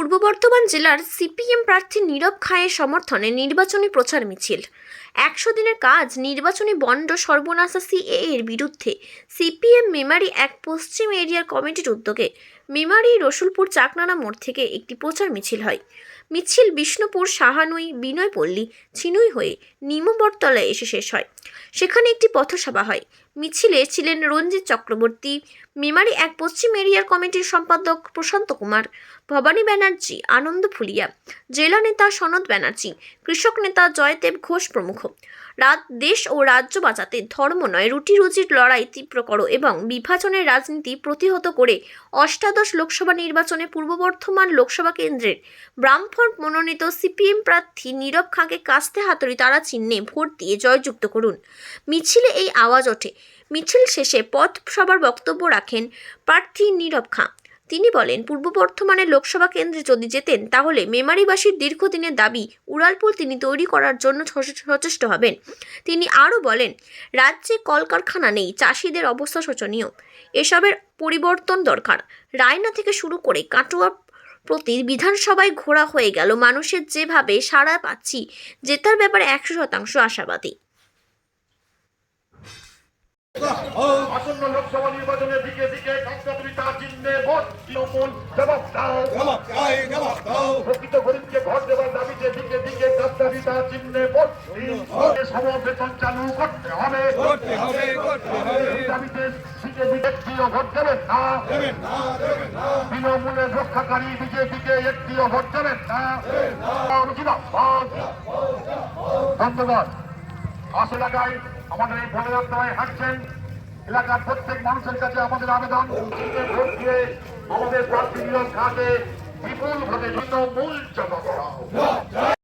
পূর্ব বর্ধমান জেলার সিপিএম প্রার্থী নীরব খাঁয়ের সমর্থনে নির্বাচনী প্রচার মিছিল। একশো দিনের কাজ, নির্বাচনী বন্ড সর্বনাশা সিএ এর বিরুদ্ধে সিপিএম মেমারি এক পশ্চিম এরিয়ার কমিটির উদ্যোগে মেমারি রসুলপুর চাকনানা মোড় থেকে একটি প্রচার মিছিল হয়। মিছিল বিষ্ণুপুর, সাহানুই, বিনয়পল্লী, ছিনুই হয়ে নিমবরতলায় এসে শেষ হয়। সেখানে একটি পথসভা হয়। মিছিলে ছিলেন রঞ্জিত চক্রবর্তী, মেমারি এক পশ্চিম এরিয়ার কমিটির সম্পাদক প্রশান্ত কুমার ভবানী ব্যানার্জি, আনন্দ ফুলিয়া। জেলা নেতা সনদ ব্যানার্জি, কৃষক নেতা জয়দেব ঘোষ প্রমুখ। রাত, দেশ ও রাজ্য বাঁচাতে ধর্ম নয়, রুটি রুজির লড়াই তীব্র করো এবং বিভাজনের রাজনীতি প্রতিহত করে অষ্টাদশ লোকসভা নির্বাচনে পূর্ব বর্ধমান লোকসভা কেন্দ্রের ব্রাহ্মণ মনোনীত সিপিএম প্রার্থী নীরব খাঁকে কাস্তে হাতুড়ি তারা চিহ্নে ভোট দিয়ে জয়যুক্ত করুন। মিছিলে এই আওয়াজ ওঠে। মিছিল শেষে পথ সবার বক্তব্য রাখেন প্রার্থী নীরব খাঁ। তিনি বলেন, পূর্ব বর্ধমানের লোকসভা কেন্দ্রে যদি যেতেন, তাহলে মেমারিবাসীর দীর্ঘদিনের দাবি উড়ালপুল তিনি তৈরি করার জন্য সচেষ্ট হবেন। তিনি আরও বলেন, রাজ্যে কলকারখানা নেই, চাষিদের অবস্থা শোচনীয়। এসবের পরিবর্তন দরকার। রায়না থেকে শুরু করে কাটোয়া প্রতি বিধানসভায় ঘোরা হয়ে গেল। মানুষের যেভাবে সাড়া পাচ্ছি, জেতার ব্যাপারে একশো শতাংশ আশাবাদী। আসন্ন লোকসভা নির্বাচনের দিকে দিকে কাকতাতুলি তার চিহ্নে ভোট তৃণমূল জবাব দাও জবাব চাই জবাব দাও প্রকৃত গরিবকে ঘর দেওয়ার দাবিতে দিকে দিকে কাকতাতুলি তার চিহ্নে ভোট সমবেতন চালু করতে হবে। করতে হবে করতে হবে। দাবিতে দিকে দিকে একটিও ভোট দেবেন না। দেবেন না দেবেন না। তৃণমূলের রক্ষাকারী বিজেপিকে একটিও ভোট দেবেন না। আশ এলাকায় আমাদের এই ভোটের আত্মায় হাঁটছেন। এলাকার প্রত্যেক মানুষের কাছে আমাদের আবেদন ভোট দিয়ে আমাদের প্রার্থী নিয়োগ খাতে বিপুল ভাবে তৃণমূল জবাব দাও